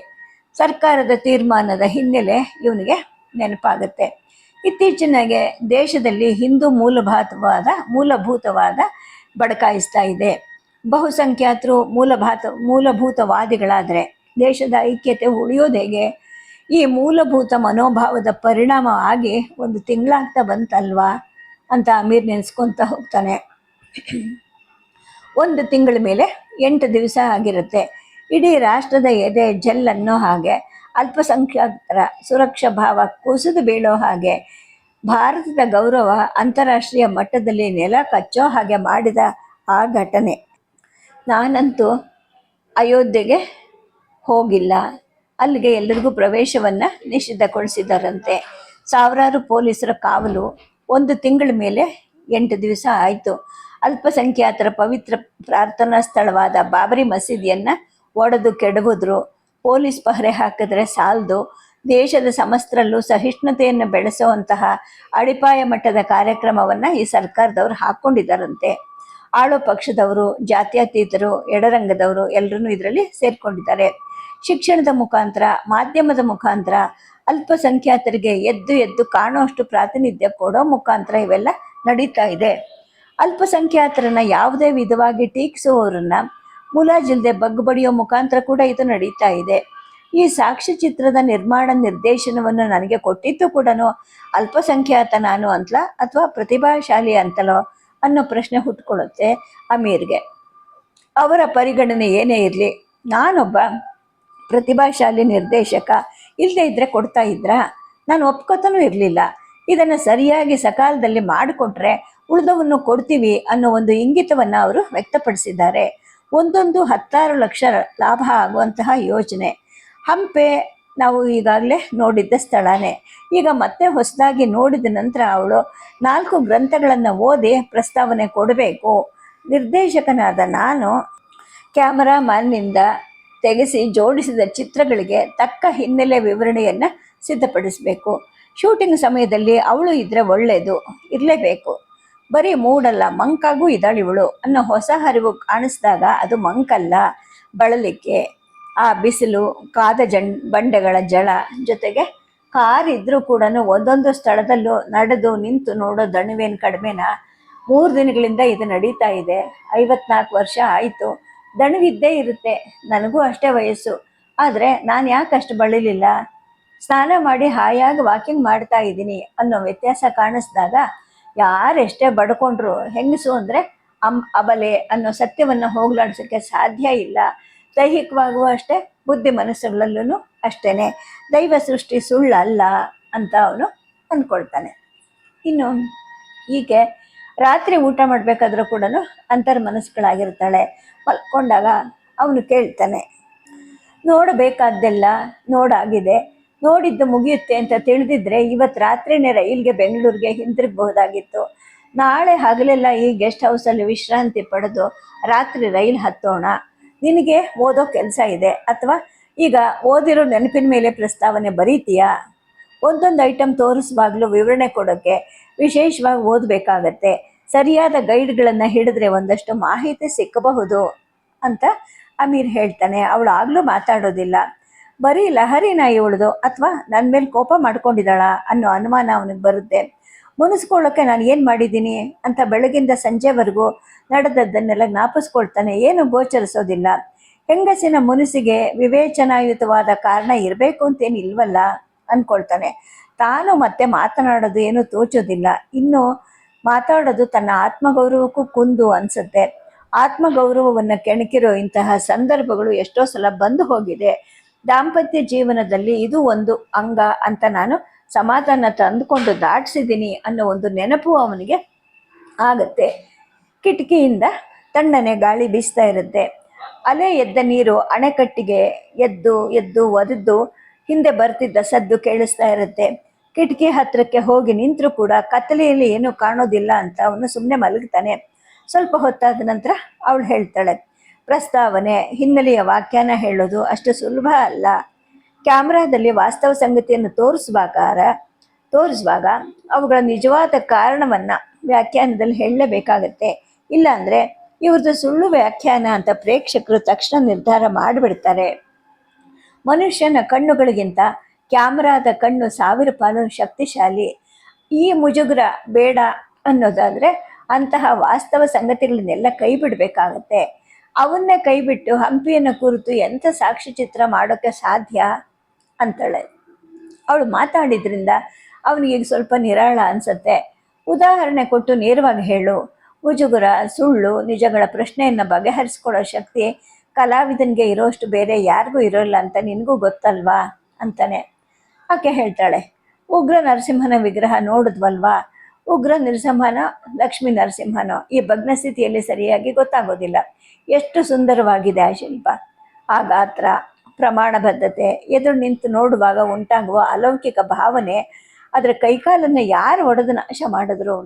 ಸರ್ಕಾರದ ತೀರ್ಮಾನದ ಹಿನ್ನೆಲೆ ಇವನಿಗೆ ನೆನಪಾಗುತ್ತೆ. ಇತ್ತೀಚಿನಗೆ ದೇಶದಲ್ಲಿ ಹಿಂದೂ ಮೂಲಭೂತವಾದ ಮೂಲಭೂತವಾದ ಬಡಕಾಯಿಸ್ತಾ ಇದೆ. ಬಹುಸಂಖ್ಯಾತರು ಮೂಲಭಾತ, ಮೂಲಭೂತವಾದಿಗಳಾದರೆ ದೇಶದ ಐಕ್ಯತೆ ಉಳಿಯೋದು ಹೇಗೆ? ಈ ಮೂಲಭೂತ ಮನೋಭಾವದ ಪರಿಣಾಮ ಆಗಿ ಒಂದು ತಿಂಗಳಾಗ್ತಾ ಬಂತಲ್ವಾ ಅಂತ ಅಮೀರ್ ನೆನೆಸ್ಕೊತ ಹೋಗ್ತಾನೆ. ಒಂದು ತಿಂಗಳ ಮೇಲೆ ಎಂಟು ದಿವಸ ಆಗಿರುತ್ತೆ. ಇಡೀ ರಾಷ್ಟ್ರದ ಎದೆ ಜಲ್ಲನ್ನೋ ಹಾಗೆ ಅಲ್ಪಸಂಖ್ಯಾತರ ಸುರಕ್ಷಾ ಭಾವ ಕುಸಿದು ಬೀಳೋ ಹಾಗೆ ಭಾರತದ ಗೌರವ ಅಂತಾರಾಷ್ಟ್ರೀಯ ಮಟ್ಟದಲ್ಲಿ ನೆಲ ಕಚ್ಚೋ ಹಾಗೆ ಮಾಡಿದ ಆ ಘಟನೆ. ನಾನಂತೂ ಅಯೋಧ್ಯೆಗೆ ಹೋಗಿಲ್ಲ. ಅಲ್ಲಿಗೆ ಎಲ್ಲರಿಗೂ ಪ್ರವೇಶವನ್ನು ನಿಷಿದ್ಧಗೊಳಿಸಿದ್ದಾರಂತೆ ಸಾವಿರಾರು ಪೊಲೀಸರ ಕಾವಲು ಒಂದು ತಿಂಗಳ ಮೇಲೆ ಎಂಟು ದಿವಸ ಆಯಿತು. ಅಲ್ಪಸಂಖ್ಯಾತರ ಪವಿತ್ರ ಪ್ರಾರ್ಥನಾ ಸ್ಥಳವಾದ ಬಾಬರಿ ಮಸೀದಿಯನ್ನು ಒಡೆದು ಕೆಡವಿದ್ರು. ಪೊಲೀಸ್ ಪಹರೆ ಹಾಕಿದ್ರೆ ಸಾಲದು. ದೇಶದ ಸಮಸ್ತರಲ್ಲೂ ಸಹಿಷ್ಣುತೆಯನ್ನು ಬೆಳೆಸುವಂತಹ ಅಡಿಪಾಯ ಮಟ್ಟದ ಕಾರ್ಯಕ್ರಮವನ್ನು ಈ ಸರ್ಕಾರದವರು ಹಾಕ್ಕೊಂಡಿದ್ದಾರಂತೆ ಆಳು ಪಕ್ಷದವರು, ಜಾತ್ಯತೀತರು, ಎಡರಂಗದವರು ಎಲ್ಲರೂ ಇದರಲ್ಲಿ ಸೇರ್ಕೊಂಡಿದ್ದಾರೆ. ಶಿಕ್ಷಣದ ಮುಖಾಂತರ, ಮಾಧ್ಯಮದ ಮುಖಾಂತರ, ಅಲ್ಪಸಂಖ್ಯಾತರಿಗೆ ಎದ್ದು ಎದ್ದು ಕಾಣುವಷ್ಟು ಪ್ರಾತಿನಿಧ್ಯ ಕೊಡೋ ಮುಖಾಂತರ ಇವೆಲ್ಲ ನಡೀತಾ ಇದೆ. ಅಲ್ಪಸಂಖ್ಯಾತರನ್ನ ಯಾವುದೇ ವಿಧವಾಗಿ ಟೀಕಿಸುವವರನ್ನ ಮುಲಾಜಿಲ್ದೆ ಬಗ್ ಬಡಿಯೋ ಮುಖಾಂತರ ಕೂಡ ಇದು ನಡೀತಾ ಇದೆ. ಈ ಸಾಕ್ಷ್ಯಚಿತ್ರದ ನಿರ್ಮಾಣ ನಿರ್ದೇಶನವನ್ನು ನನಗೆ ಕೊಟ್ಟಿದ್ದು ಕೂಡ ಅಲ್ಪಸಂಖ್ಯಾತ ನಾನು ಅಂತಲ ಅಥವಾ ಪ್ರತಿಭಾಶಾಲಿ ಅಂತಲೋ ಅನ್ನೋ ಪ್ರಶ್ನೆ ಹುಟ್ಕೊಳ್ಳುತ್ತೆ ಅಮೀರ್ಗೆ. ಅವರ ಪರಿಗಣನೆ ಏನೇ ಇರಲಿ, ನಾನೊಬ್ಬ ಪ್ರತಿಭಾಶಾಲಿ ನಿರ್ದೇಶಕ ಇಲ್ಲದೇ ಇದ್ದರೆ ಕೊಡ್ತಾ ಇದ್ರಾ? ನಾನು ಒಪ್ಕೋತನೂ ಇರಲಿಲ್ಲ. ಇದನ್ನು ಸರಿಯಾಗಿ ಸಕಾಲದಲ್ಲಿ ಮಾಡಿಕೊಟ್ರೆ ಉಳಿದವನ್ನು ಕೊಡ್ತೀವಿ ಅನ್ನೋ ಒಂದು ಇಂಗಿತವನ್ನು ಅವರು ವ್ಯಕ್ತಪಡಿಸಿದ್ದಾರೆ. ಒಂದೊಂದು ಹತ್ತಾರು ಲಕ್ಷ ಲಾಭ ಆಗುವಂತಹ ಯೋಜನೆ. ಹಂಪೆ ನಾವು ಈಗಾಗಲೇ ನೋಡಿದ್ದ ಸ್ಥಳನೇ. ಈಗ ಮತ್ತೆ ಹೊಸದಾಗಿ ನೋಡಿದ ನಂತರ ಅವಳು ನಾಲ್ಕು ಗ್ರಂಥಗಳನ್ನು ಓದಿ ಪ್ರಸ್ತಾವನೆ ಕೊಡಬೇಕು. ನಿರ್ದೇಶಕನಾದ ನಾನು ಕ್ಯಾಮರಾಮ್ಯಾನ್ನಿಂದ ತೆಗೆಸಿ ಜೋಡಿಸಿದ ಚಿತ್ರಗಳಿಗೆ ತಕ್ಕ ಹಿನ್ನೆಲೆ ವಿವರಣೆಯನ್ನು ಸಿದ್ಧಪಡಿಸಬೇಕು. ಶೂಟಿಂಗ್ ಸಮಯದಲ್ಲಿ ಅವಳು ಇದ್ದರೆ ಒಳ್ಳೆಯದು ಇರಲೇಬೇಕು. ಬರೀ ಮೂಡಲ್ಲ, ಮಂಕಾಗೂ ಇದ್ದಾಳೆ ಇವಳು ಅನ್ನೋ ಹೊಸ ಹರಿವು ಕಾಣಿಸಿದಾಗ ಅದು ಮಂಕಲ್ಲ. ಬಳಲಿಕೆ, ಆ ಬಿಸಿಲು, ಕಾದ ಜನ್, ಬಂಡೆಗಳ ಜಳ ಜೊತೆಗೆ ಕಾರ್ ಇದ್ರೂ ಕೂಡ ಒಂದೊಂದು ಸ್ಥಳದಲ್ಲೂ ನಡೆದು ನಿಂತು ನೋಡೋ ದಣಿವೇನು ಕಡಿಮೆನಾ? ಮೂರು ದಿನಗಳಿಂದ ಇದು ನಡೀತಾ ಇದೆ. ಐವತ್ನಾಲ್ಕು ವರ್ಷ ಆಯಿತು. ದಣಿವಿದ್ದೇ ಇರುತ್ತೆ. ನನಗೂ ಅಷ್ಟೇ ವಯಸ್ಸು. ಆದರೆ ನಾನು ಯಾಕೆ ಅಷ್ಟು ಬಳಲಿಲ್ಲ? ಸ್ನಾನ ಮಾಡಿ ಹಾಯಾಗಿ ವಾಕಿಂಗ್ ಮಾಡ್ತಾ ಇದ್ದೀನಿ ಅನ್ನೋ ವ್ಯತ್ಯಾಸ ಕಾಣಿಸ್ದಾಗ ಯಾರೆಷ್ಟೇ ಬಡ್ಕೊಂಡ್ರು ಹೆಂಗಸು ಅಂದರೆ ಅಮ್ ಅಬಲೆ ಅನ್ನೋ ಸತ್ಯವನ್ನು ಹೋಗ್ಲಾಡ್ಸೋಕ್ಕೆ ಸಾಧ್ಯ ಇಲ್ಲ. ದೈಹಿಕವಾಗುವ ಅಷ್ಟೇ ಬುದ್ಧಿ ಮನಸ್ಸುಗಳಲ್ಲೂ ಅಷ್ಟೇ ದೈವ ಸೃಷ್ಟಿ ಸುಳ್ಳಲ್ಲ ಅಂತ ಅವನು ಅಂದ್ಕೊಳ್ತಾನೆ ಇನ್ನು ಹೀಗೆ ರಾತ್ರಿ ಊಟ ಮಾಡಬೇಕಾದ್ರೂ ಕೂಡ ಅಂತರ್ ಮನಸ್ಸುಗಳಾಗಿರ್ತಾಳೆ ಮಲ್ಕೊಂಡಾಗ ಅವನು ಕೇಳ್ತಾನೆ, ನೋಡಬೇಕಾದ್ದೆಲ್ಲ ನೋಡಾಗಿದೆ. ನೋಡಿದ್ದು ಮುಗಿಯುತ್ತೆ ಅಂತ ತಿಳಿದಿದ್ರೆ ಇವತ್ತು ರಾತ್ರಿನೇ ರೈಲ್ಗೆ ಬೆಂಗಳೂರಿಗೆ ಹಿಂತಿರುಗಬಹುದಾಗಿತ್ತು. ನಾಳೆ ಹಗಲೆಲ್ಲ ಈ ಗೆಸ್ಟ್ ಹೌಸಲ್ಲಿ ವಿಶ್ರಾಂತಿ ಪಡೆದು ರಾತ್ರಿ ರೈಲ್ ಹತ್ತೋಣ. ನಿನಗೆ ಓದೋ ಕೆಲಸ ಇದೆ ಅಥವಾ ಈಗ ಓದಿರೋ ನೆನಪಿನ ಮೇಲೆ ಪ್ರಸ್ತಾವನೆ ಬರೀತೀಯಾ? ಒಂದೊಂದು ಐಟಮ್ ತೋರಿಸುವಾಗಲೂ ವಿವರಣೆ ಕೊಡೋಕ್ಕೆ ವಿಶೇಷವಾಗಿ ಓದಬೇಕಾಗತ್ತೆ. ಸರಿಯಾದ ಗೈಡ್ಗಳನ್ನು ಹಿಡಿದ್ರೆ ಒಂದಷ್ಟು ಮಾಹಿತಿ ಸಿಕ್ಕಬಹುದು ಅಂತ ಅಮೀರ್ ಹೇಳ್ತಾನೆ. ಅವಳು ಆಗಲೂ ಮಾತಾಡೋದಿಲ್ಲ. ಬರೀ ಲಹರಿನ ಉಳಿದು ಅಥವಾ ನನ್ನ ಮೇಲೆ ಕೋಪ ಮಾಡ್ಕೊಂಡಿದ್ದಾಳ ಅನ್ನೋ ಅನುಮಾನ ಅವನಿಗೆ ಬರುತ್ತೆ. ಮುನಿಸ್ಕೊಳ್ಳೋಕೆ ನಾನು ಏನು ಮಾಡಿದ್ದೀನಿ? ಅಂತ ಬೆಳಗಿಂದ ಸಂಜೆವರೆಗೂ ನಡೆದದ್ದನ್ನೆಲ್ಲ ಜ್ಞಾಪಿಸ್ಕೊಳ್ತಾನೆ, ಏನು ಗೋಚರಿಸೋದಿಲ್ಲ. ಹೆಂಗಸಿನ ಮುನಿಸಿಗೆ ವಿವೇಚನಾಯುತವಾದ ಕಾರಣ ಇರಬೇಕು ಅಂತೇನು ಇಲ್ವಲ್ಲ? ಅಂದ್ಕೊಳ್ತಾನೆ ತಾನು ಮತ್ತೆ ಮಾತನಾಡೋದು ಏನೂ ತೋಚೋದಿಲ್ಲ. ಇನ್ನು ಮಾತಾಡೋದು ತನ್ನ ಆತ್ಮಗೌರವಕ್ಕೂ ಕುಂದು ಅನಿಸುತ್ತೆ. ಆತ್ಮಗೌರವವನ್ನು ಕೆಣಕಿರೋ ಇಂತಹ ಸಂದರ್ಭಗಳು ಎಷ್ಟೋ ಸಲ ಬಂದು ಹೋಗಿದೆ. ದಾಂಪತ್ಯ ಜೀವನದಲ್ಲಿ ಇದು ಒಂದು ಅಂಗ ಅಂತ ನಾನು ಸಮಾಧಾನ ತಂದುಕೊಂಡು ದಾಟಿಸಿದ್ದೀನಿ ಅನ್ನೋ ಒಂದು ನೆನಪು ಅವನಿಗೆ ಆಗತ್ತೆ. ಕಿಟಕಿಯಿಂದ ತಣ್ಣನೆ ಗಾಳಿ ಬೀಸ್ತಾ ಇರುತ್ತೆ. ಅಲೆ ಎದ್ದ ನೀರು ಅಣೆಕಟ್ಟಿಗೆ ಎದ್ದು ಎದ್ದು, ಒದದ್ದು ಹಿಂದೆ ಬರ್ತಿದ್ದ ಸದ್ದು ಕೇಳಿಸ್ತಾ ಇರುತ್ತೆ. ಕಿಟಕಿ ಹತ್ತಿರಕ್ಕೆ ಹೋಗಿ ನಿಂತರೂ ಕೂಡ ಕತ್ತಲೆಯಲ್ಲಿ ಏನೂ ಕಾಣೋದಿಲ್ಲ ಅಂತ ಅವನು ಸುಮ್ಮನೆ ಮಲಗ್ತಾನೆ. ಸ್ವಲ್ಪ ಹೊತ್ತಾದ ನಂತರ ಅವಳು ಹೇಳ್ತಾಳೆ ಪ್ರಸ್ತಾವನೆ, ಹಿನ್ನೆಲೆಯ ವ್ಯಾಖ್ಯಾನ ಹೇಳೋದು ಅಷ್ಟು ಸುಲಭ ಅಲ್ಲ. ಕ್ಯಾಮ್ರಾದಲ್ಲಿ ವಾಸ್ತವ ಸಂಗತಿಯನ್ನು ತೋರಿಸುವಾಗ ತೋರಿಸುವಾಗ ಅವುಗಳ ನಿಜವಾದ ಕಾರಣವನ್ನು ವ್ಯಾಖ್ಯಾನದಲ್ಲಿ ಹೇಳಲೇಬೇಕಾಗತ್ತೆ ಇಲ್ಲಾಂದರೆ ಇವ್ರದ್ದು ಸುಳ್ಳು ವ್ಯಾಖ್ಯಾನ ಅಂತ ಪ್ರೇಕ್ಷಕರು ತಕ್ಷಣ ನಿರ್ಧಾರ ಮಾಡಿಬಿಡ್ತಾರೆ. ಮನುಷ್ಯನ ಕಣ್ಣುಗಳಿಗಿಂತ ಕ್ಯಾಮ್ರಾದ ಕಣ್ಣು ಸಾವಿರ ಪಾಲು ಶಕ್ತಿಶಾಲಿ. ಈ ಮುಜುಗರ ಬೇಡ ಅನ್ನೋದಾದರೆ ಅಂತಹ ವಾಸ್ತವ ಸಂಗತಿಗಳನ್ನೆಲ್ಲ ಕೈ ಬಿಡಬೇಕಾಗತ್ತೆ. ಅವನ್ನೇ ಕೈಬಿಟ್ಟು ಹಂಪಿಯನ್ನು ಕುರಿತು ಎಂಥ ಸಾಕ್ಷ್ಯಚಿತ್ರ ಮಾಡೋಕ್ಕೆ ಸಾಧ್ಯ ಅಂತಾಳೆ. ಅವಳು ಮಾತಾಡಿದ್ರಿಂದ ಅವನಿಗೆ ಸ್ವಲ್ಪ ನಿರಾಳ ಅನಿಸುತ್ತೆ. ಉದಾಹರಣೆ ಕೊಟ್ಟು ನೇರವಾಗಿ ಹೇಳು. ಮುಜುಗುರ, ಸುಳ್ಳು, ನಿಜಗಳ ಪ್ರಶ್ನೆಯನ್ನು ಬಗೆಹರಿಸ್ಕೊಳ್ಳೋ ಶಕ್ತಿ ಕಲಾವಿದನಿಗೆ ಇರೋಷ್ಟು ಬೇರೆ ಯಾರಿಗೂ ಇರೋಲ್ಲ ಅಂತ ನಿನಗೂ ಗೊತ್ತಲ್ವಾ? ಅಂತಾನೆ. ಆಕೆ ಹೇಳ್ತಾಳೆ, ಉಗ್ರ ನರಸಿಂಹನ ವಿಗ್ರಹ ನೋಡಿದ್ವಲ್ವಾ? ಉಗ್ರ ನರಸಿಂಹನ, ಲಕ್ಷ್ಮೀ ನರಸಿಂಹನೋ ಈ ಭಗ್ನ ಸ್ಥಿತಿಯಲ್ಲಿ ಸರಿಯಾಗಿ ಗೊತ್ತಾಗೋದಿಲ್ಲ. ಎಷ್ಟು ಸುಂದರವಾಗಿದೆ ಆ ಶಿಲ್ಪ. ಆ ಗಾತ್ರ, ಪ್ರಮಾಣಬದ್ಧತೆ, ಎದುರು ನಿಂತು ನೋಡುವಾಗ ಉಂಟಾಗುವ ಅಲೌಕಿಕ ಭಾವನೆ, ಅದರ ಕೈಕಾಲನ್ನು ಯಾರು ಒಡೆದು ನಾಶ ಮಾಡಿದ್ರು?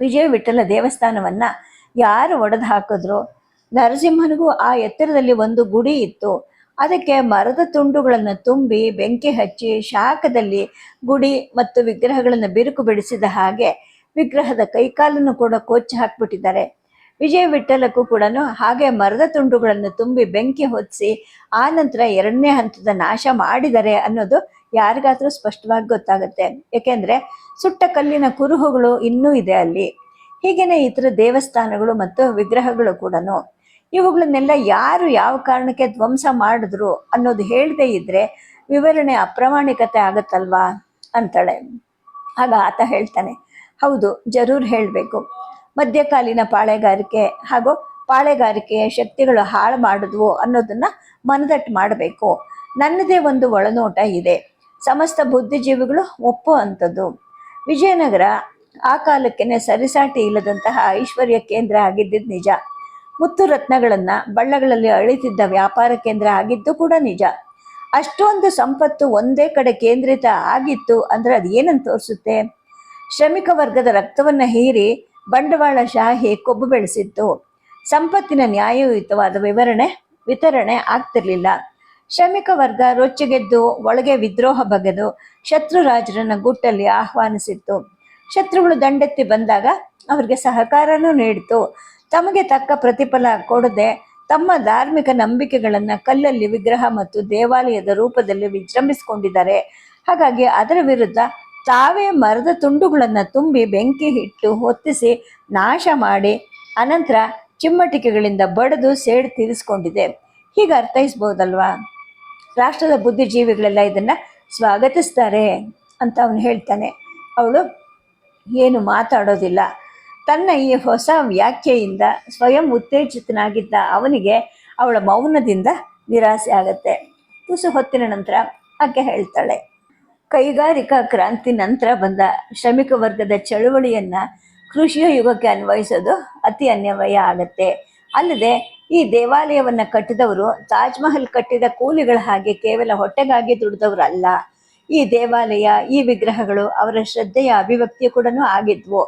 ವಿಜಯ ವಿಠಲ ದೇವಸ್ಥಾನವನ್ನು ಯಾರು ಒಡೆದು ಹಾಕಿದ್ರು? ನರಸಿಂಹನಿಗೂ ಆ ಎತ್ತರದಲ್ಲಿ ಒಂದು ಗುಡಿ ಇತ್ತು. ಅದಕ್ಕೆ ಮರದ ತುಂಡುಗಳನ್ನು ತುಂಬಿ ಬೆಂಕಿ ಹಚ್ಚಿ ಶಾಖದಲ್ಲಿ ಗುಡಿ ಮತ್ತು ವಿಗ್ರಹಗಳನ್ನು ಬಿರುಕು ಬಿಡಿಸಿದ ಹಾಗೆ ವಿಗ್ರಹದ ಕೈಕಾಲನ್ನು ಕೂಡ ಕೊಚ್ಚಿ ಹಾಕ್ಬಿಟ್ಟಿದ್ದಾರೆ. ವಿಜಯ ವಿಠಲಕ್ಕೂ ಕೂಡ ಹಾಗೆ ಮರದ ತುಂಡುಗಳನ್ನು ತುಂಬಿ ಬೆಂಕಿ ಹೊತ್ತಿಸಿ ಆ ನಂತರ ಎರಡನೇ ಹಂತದ ನಾಶ ಮಾಡಿದ್ದಾರೆ ಅನ್ನೋದು ಯಾರಿಗಾದರೂ ಸ್ಪಷ್ಟವಾಗಿ ಗೊತ್ತಾಗುತ್ತೆ. ಏಕೆಂದರೆ ಸುಟ್ಟ ಕಲ್ಲಿನ ಕುರುಹುಗಳು ಇನ್ನೂ ಇದೆ ಅಲ್ಲಿ. ಹೀಗೇನೆ ಇತರ ದೇವಸ್ಥಾನಗಳು ಮತ್ತು ವಿಗ್ರಹಗಳು ಕೂಡ ಇವುಗಳನ್ನೆಲ್ಲ ಯಾರು ಯಾವ ಕಾರಣಕ್ಕೆ ಧ್ವಂಸ ಮಾಡಿದ್ರು ಅನ್ನೋದು ಹೇಳದೇ ಇದ್ರೆ ವಿವರಣೆ ಅಪ್ರಾಮಾಣಿಕತೆ ಆಗುತ್ತಲ್ವಾ ಅಂತಾಳೆ. ಆಗ ಆತ ಹೇಳ್ತಾನೆ, ಹೌದು, ಜರೂರ್ ಹೇಳಬೇಕು. ಮಧ್ಯಕಾಲೀನ ಪಾಳೆಗಾರಿಕೆ ಹಾಗೂ ಪಾಳೆಗಾರಿಕೆಯ ಶಕ್ತಿಗಳು ಹಾಳು ಮಾಡಿದ್ವು ಅನ್ನೋದನ್ನು ಮನದಟ್ಟು ಮಾಡಬೇಕು. ನನ್ನದೇ ಒಂದು ಒಳನೋಟ ಇದೆ. ಸಮಸ್ತ ಬುದ್ಧಿಜೀವಿಗಳು ಒಪ್ಪೋ ಅಂಥದ್ದು ವಿಜಯನಗರ ಆ ಕಾಲಕ್ಕೇ ಸರಿಸಾಟಿ ಇಲ್ಲದಂತಹ ಐಶ್ವರ್ಯ ಕೇಂದ್ರ ಆಗಿದ್ದಿದ್ದು ನಿಜ. ಮುತ್ತು ರತ್ನಗಳನ್ನ ಬಳ್ಳಗಳಲ್ಲಿ ಅಳಿತಿದ್ದ ವ್ಯಾಪಾರ ಕೇಂದ್ರ ಆಗಿದ್ದು ಕೂಡ ನಿಜ. ಅಷ್ಟೊಂದು ಸಂಪತ್ತು ಒಂದೇ ಕಡೆ ಕೇಂದ್ರಿತ ಆಗಿತ್ತು ಅಂದ್ರೆ ಅದು ಏನಂತ ತೋರಿಸುತ್ತೆ? ಶ್ರಮಿಕ ವರ್ಗದ ರಕ್ತವನ್ನ ಹೀರಿ ಬಂಡವಾಳಶಾಹಿ ಕೊಬ್ಬು ಬೆಳೆಸಿತ್ತು. ಸಂಪತ್ತಿನ ನ್ಯಾಯಯುತವಾದ ವಿವರಣೆ, ವಿತರಣೆ ಆಗ್ತಿರ್ಲಿಲ್ಲ. ಶ್ರಮಿಕ ವರ್ಗ ರೊಚ್ಚಿಗೆದ್ದು ಒಳಗೆ ವಿದ್ರೋಹ ಬಗೆದು ಶತ್ರು ರಾಜರನ್ನ ಗುಟ್ಟಲ್ಲಿ ಆಹ್ವಾನಿಸಿತ್ತು. ಶತ್ರುಗಳು ದಂಡೆತ್ತಿ ಬಂದಾಗ ಅವರಿಗೆ ಸಹಕಾರನೂ ನೀಡಿತು ತಮಗೆ ತಕ್ಕ ಪ್ರತಿಫಲ ಕೊಡದೆ ತಮ್ಮ ಧಾರ್ಮಿಕ ನಂಬಿಕೆಗಳನ್ನ ಕಲ್ಲಲ್ಲಿ ವಿಗ್ರಹ ಮತ್ತು ದೇವಾಲಯದ ರೂಪದಲ್ಲಿ ವಿಜೃಂಭಿಸಿಕೊಂಡಿದ್ದಾರೆ. ಹಾಗಾಗಿ ಅದರ ವಿರುದ್ಧ ತಾವೇ ಮರದ ತುಂಡುಗಳನ್ನು ತುಂಬಿ ಬೆಂಕಿ ಇಟ್ಟು ಹೊತ್ತಿಸಿ ನಾಶ ಮಾಡಿ ಅನಂತರ ಚಿಮ್ಮಟಿಕೆಗಳಿಂದ ಬಡಿದು ಸೇಡ್ ತೀರಿಸಿಕೊಂಡಿದೆ. ಹೀಗೆ ಅರ್ಥೈಸ್ಬೋದಲ್ವಾ ರಾಷ್ಟ್ರದ ಬುದ್ಧಿಜೀವಿಗಳೆಲ್ಲ ಇದನ್ನ ಸ್ವಾಗತಿಸ್ತಾರೆ ಅಂತ ಅವನು ಹೇಳ್ತಾನೆ. ಅವಳು ಏನು ಮಾತಾಡೋದಿಲ್ಲ. ತನ್ನ ಈ ಹೊಸ ವ್ಯಾಖ್ಯೆಯಿಂದ ಸ್ವಯಂ ಉತ್ತೇಜಿತನಾಗಿದ್ದ ಅವನಿಗೆ ಅವಳ ಮೌನದಿಂದ ನಿರಾಸೆ ಆಗತ್ತೆ. ತುಸು ಹೊತ್ತಿನ ನಂತರ ಆಕೆ ಹೇಳ್ತಾಳೆ, ಕೈಗಾರಿಕಾ ಕ್ರಾಂತಿ ನಂತರ ಬಂದ ಶ್ರಮಿಕ ವರ್ಗದ ಚಳುವಳಿಯನ್ನ ಕೃಷಿಯ ಯುಗಕ್ಕೆ ಅನ್ವಯಿಸೋದು ಅತಿ ಅನ್ಯವಯ ಆಗತ್ತೆ. ಅಲ್ಲದೆ ಈ ದೇವಾಲಯವನ್ನ ಕಟ್ಟಿದವರು ತಾಜ್ ಮಹಲ್ ಕಟ್ಟಿದ ಕೂಲಿಗಳ ಹಾಗೆ ಕೇವಲ ಹೊಟ್ಟೆಗಾಗಿ ದುಡಿದವರಲ್ಲ. ಈ ದೇವಾಲಯ, ಈ ವಿಗ್ರಹಗಳು ಅವರ ಶ್ರದ್ಧೆಯ ಅಭಿವ್ಯಕ್ತಿ ಕೂಡ ಆಗಿದ್ವು.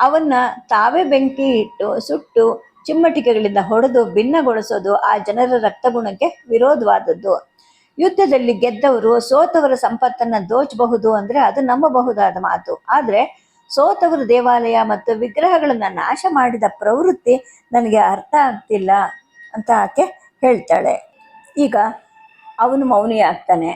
ಅವನ್ನ ತಾವೇ ಬೆಂಕಿ ಇಟ್ಟು, ಸುಟ್ಟು, ಚಿಮ್ಮಟಿಕೆಗಳಿಂದ ಹೊಡೆದು, ಭಿನ್ನಗೊಳಿಸೋದು ಆ ಜನರ ರಕ್ತಗುಣಕ್ಕೆ ವಿರೋಧವಾದದ್ದು. ಯುದ್ಧದಲ್ಲಿ ಗೆದ್ದವರು ಸೋತವರ ಸಂಪತ್ತನ್ನ ದೋಚಬಹುದು ಅಂದ್ರೆ ಅದು ನಂಬಬಹುದಾದ ಮಾತು. ಆದ್ರೆ ಸೋತವರು ದೇವಾಲಯ ಮತ್ತು ವಿಗ್ರಹಗಳನ್ನ ನಾಶ ಮಾಡಿದ ಪ್ರವೃತ್ತಿ ನನಗೆ ಅರ್ಥ ಆಗ್ತಿಲ್ಲ ಅಂತ ಆಕೆ ಹೇಳ್ತಾಳೆ. ಈಗ ಅವನು ಮೌನಿ ಆಗ್ತಾನೆ.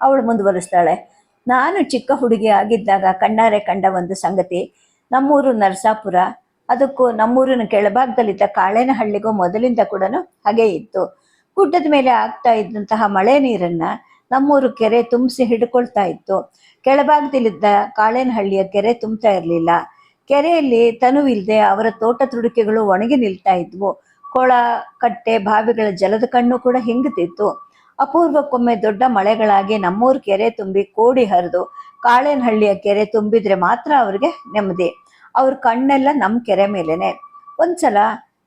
ಅವಳು ಮುಂದುವರಿಸ್ತಾಳೆ. ನಾನು ಚಿಕ್ಕ ಹುಡುಗಿ ಆಗಿದ್ದಾಗ ಕಣ್ಣಾರೆ ಕಂಡ ಒಂದು ಸಂಗತಿ ನಮ್ಮೂರು ನರಸಾಪುರ, ಅದಕ್ಕೂ ನಮ್ಮೂರಿನ ಕೆಳಭಾಗದಲ್ಲಿದ್ದ ಕಾಳೇನಹಳ್ಳಿಗೂ ಮೊದಲಿಂದ ಕೂಡ ಹಾಗೆ ಇತ್ತು. ಗುಡ್ಡದ ಮೇಲೆ ಆಗ್ತಾ ಇದ್ದಂತಹ ಮಳೆ ನೀರನ್ನ ನಮ್ಮೂರು ಕೆರೆ ತುಂಬಿಸಿ ಹಿಡ್ಕೊಳ್ತಾ ಇತ್ತು. ಕೆಳಭಾಗದಲ್ಲಿದ್ದ ಕಾಳೇನಹಳ್ಳಿಯ ಕೆರೆ ತುಂಬ್ತಾ ಇರಲಿಲ್ಲ. ಕೆರೆಯಲ್ಲಿ ತನುವಿಲ್ಲದೆ ಅವರ ತೋಟ ತುಡಿಕೆಗಳು ಒಣಗಿ ನಿಲ್ತಾ ಇದ್ವು. ಕೊಳ, ಕಟ್ಟೆ, ಬಾವಿಗಳ ಜಲದ ಕಣ್ಣು ಕೂಡ ಹಿಂಗುತ್ತಿತ್ತು ಅಪೂರ್ವಕ್ಕೊಮ್ಮೆ ದೊಡ್ಡ ಮಳೆಗಳಾಗಿ ನಮ್ಮೂರು ಕೆರೆ ತುಂಬಿ ಕೋಡಿ ಹರಿದು ಕಾಳೇನಹಳ್ಳಿಯ ಕೆರೆ ತುಂಬಿದ್ರೆ ಮಾತ್ರ ಅವ್ರಿಗೆ ನೆಮ್ಮದಿ. ಅವ್ರ ಕಣ್ಣೆಲ್ಲ ನಮ್ಮ ಕೆರೆ ಮೇಲೇನೆ. ಒಂದ್ಸಲ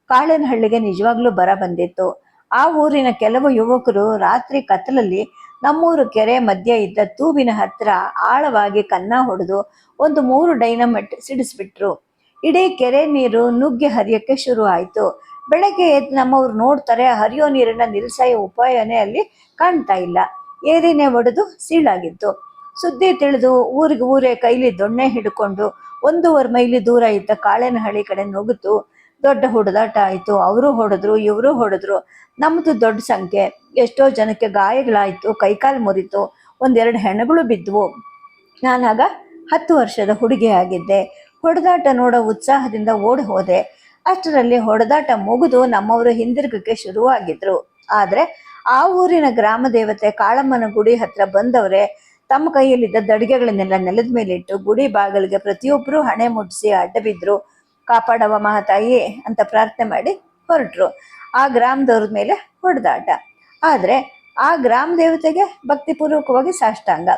ಕಾಳೇನಹಳ್ಳಿಗೆ ನಿಜವಾಗ್ಲೂ ಬರ ಬಂದಿತ್ತು. ಆ ಊರಿನ ಕೆಲವು ಯುವಕರು ರಾತ್ರಿ ಕತ್ತಲಲ್ಲಿ ನಮ್ಮೂರು ಕೆರೆ ಮಧ್ಯೆ ಇದ್ದ ತೂಬಿನ ಹತ್ರ ಆಳವಾಗಿ ಕನ್ನ ಹೊಡೆದು ಒಂದು ಮೂರು ಡೈನಮಟ್ ಸಿಡಿಸ್ಬಿಟ್ರು. ಇಡೀ ಕೆರೆ ನೀರು ನುಗ್ಗಿ ಹರಿಯಕ್ಕೆ ಶುರು ಆಯ್ತು. ಬೆಳಗ್ಗೆ ಎದ್ದು ನಮ್ಮವ್ರು ನೋಡ್ತಾರೆ, ಹರಿಯೋ ನೀರನ್ನ ನಿಲ್ಸಾಯೋ ಉಪಾಯನೇ ಅಲ್ಲಿ ಕಾಣ್ತಾ ಇಲ್ಲ. ಏರಿನೇ ಒಡೆದು ಸೀಳಾಗಿತ್ತು. ಸುದ್ದಿ ತಿಳಿದು ಊರಿಗೆ ಊರೇ ಕೈಲಿ ದೊಣ್ಣೆ ಹಿಡ್ಕೊಂಡು ಒಂದೂವರೆ ಮೈಲಿ ದೂರ ಇದ್ದ ಕಾಳೇನಹಳ್ಳಿ ಕಡೆ ನುಗ್ಗಿತು. ದೊಡ್ಡ ಹೊಡೆದಾಟ ಆಯಿತು. ಅವರು ಹೊಡೆದ್ರು, ಇವರು ಹೊಡೆದ್ರು. ನಮ್ಮದು ದೊಡ್ಡ ಸಂಖ್ಯೆ. ಎಷ್ಟೋ ಜನಕ್ಕೆ ಗಾಯಗಳಾಯಿತು, ಕೈಕಾಲು ಮುರಿತು, ಒಂದೆರಡು ಹೆಣಗಳು ಬಿದ್ವು. ನಾನಾಗ ಹತ್ತು ವರ್ಷದ ಹುಡುಗಿ ಆಗಿದ್ದೆ ಹೊಡೆದಾಟ ನೋಡೋ ಉತ್ಸಾಹದಿಂದ ಓಡಿ ಹೋದೆ. ಅಷ್ಟರಲ್ಲಿ ಹೊಡೆದಾಟ ಮುಗಿದು ನಮ್ಮವರು ಹಿಂದಿರುಗಕ್ಕೆ ಶುರುವಾಗಿದ್ರು. ಆದರೆ ಆ ಊರಿನ ಗ್ರಾಮ ದೇವತೆ ಕಾಳಮ್ಮನ ಗುಡಿ ಹತ್ರ ಬಂದವರೇ, ತಮ್ಮ ಕೈಯಲ್ಲಿದ್ದ ದಡಿಗೆಗಳನ್ನೆಲ್ಲ ನೆಲದ ಮೇಲಿಟ್ಟು ಗುಡಿ ಬಾಗಿಲಿಗೆ ಪ್ರತಿಯೊಬ್ಬರು ಹಣೆ ಮುಟ್ಟಿಸಿ ಅಡ್ಡ ಬಿದ್ರು ಕಾಪಾಡವ ಮಹಾತಾಯಿ ಅಂತ ಪ್ರಾರ್ಥನೆ ಮಾಡಿ ಹೊರಟ್ರು. ಆ ಗ್ರಾಮದವ್ರ ಮೇಲೆ ಹೊಡೆದಾಟ. ಆದರೆ ಆ ಗ್ರಾಮ ದೇವತೆಗೆ ಭಕ್ತಿಪೂರ್ವಕವಾಗಿ ಸಾಷ್ಟಾಂಗ.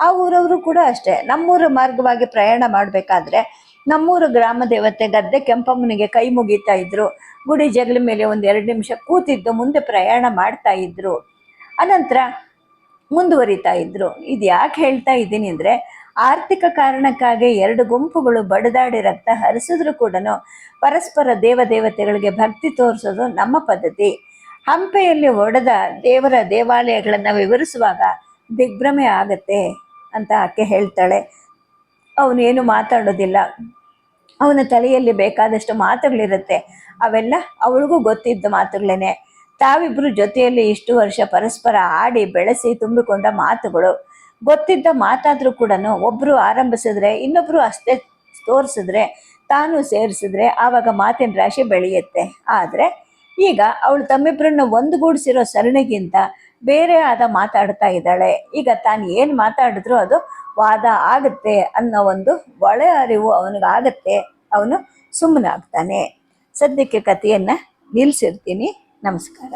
ಆ ಊರವರು ಕೂಡ ಅಷ್ಟೇ. ನಮ್ಮೂರ ಮಾರ್ಗವಾಗಿ ಪ್ರಯಾಣ ಮಾಡಬೇಕಾದ್ರೆ ನಮ್ಮೂರು ಗ್ರಾಮ ದೇವತೆ ಗದ್ದೆ ಕೆಂಪಮ್ಮನಿಗೆ ಕೈ ಮುಗಿತಾ ಇದ್ರು. ಗುಡಿ ಜಗಲ ಮೇಲೆ ಒಂದು ಎರಡು ನಿಮಿಷ ಕೂತಿದ್ದು ಮುಂದೆ ಪ್ರಯಾಣ ಮಾಡ್ತಾ ಇದ್ರು. ಅನಂತರ ಮುಂದುವರಿತಾ ಇದ್ರು. ಇದು ಯಾಕೆ ಹೇಳ್ತಾ ಇದ್ದೀನಿ ಅಂದ್ರೆ, ಆರ್ಥಿಕ ಕಾರಣಕ್ಕಾಗಿ ಎರಡು ಗುಂಪುಗಳು ಬಡದಾಡಿ ರಕ್ತ ಹರಿಸಿದ್ರು ಕೂಡ ಪರಸ್ಪರ ದೇವದೇವತೆಗಳಿಗೆ ಭಕ್ತಿ ತೋರಿಸೋದು ನಮ್ಮ ಪದ್ಧತಿ. ಹಂಪೆಯಲ್ಲಿ ಒಡೆದ ದೇವರ ದೇವಾಲಯಗಳನ್ನು ವಿವರಿಸುವಾಗ ದಿಗ್ಭ್ರಮೆ ಆಗತ್ತೆ ಅಂತ ಆಕೆ ಹೇಳ್ತಾಳೆ. ಅವನೇನು ಮಾತಾಡೋದಿಲ್ಲ. ಅವನ ತಲೆಯಲ್ಲಿ ಬೇಕಾದಷ್ಟು ಮಾತುಗಳಿರುತ್ತೆ. ಅವೆಲ್ಲ ಅವಳಿಗೂ ಗೊತ್ತಿದ್ದ ಮಾತುಗಳೇನೆ. ತಾವಿಬ್ಬರು ಜೊತೆಯಲ್ಲಿ ಇಷ್ಟು ವರ್ಷ ಪರಸ್ಪರ ಆಡಿ ಬೆಳೆಸಿ ತುಂಬಿಕೊಂಡ ಮಾತುಗಳು. ಗೊತ್ತಿದ್ದ ಮಾತಾದರೂ ಕೂಡ ಒಬ್ಬರು ಆರಂಭಿಸಿದ್ರೆ ಇನ್ನೊಬ್ಬರು ಅಷ್ಟೇ ತೋರಿಸಿದ್ರೆ, ತಾನು ಸೇರಿಸಿದ್ರೆ ಆವಾಗ ಮಾತಿನ ರಾಶಿ ಬೆಳೆಯುತ್ತೆ. ಆದರೆ ಈಗ ಅವಳು ತಮ್ಮಿಬ್ಬರನ್ನು ಒಂದುಗೂಡಿಸಿರೋ ಸರಣಿಗಿಂತ ಬೇರೆ ಆದ ಮಾತಾಡ್ತಾ ಇದ್ದಾಳೆ. ಈಗ ತಾನು ಏನು ಮಾತಾಡಿದ್ರು ಅದು ವಾದ ಆಗುತ್ತೆ ಅನ್ನೋ ಒಂದು ಒಳೆ ಅರಿವು ಅವನಿಗಾಗತ್ತೆ. ಅವನು ಸುಮ್ಮನಾಗ್ತಾನೆ. ಸದ್ಯಕ್ಕೆ ಕಥೆಯನ್ನು ನಿಲ್ಲಿಸಿರ್ತೀನಿ ನಮಸ್ಕಾರ.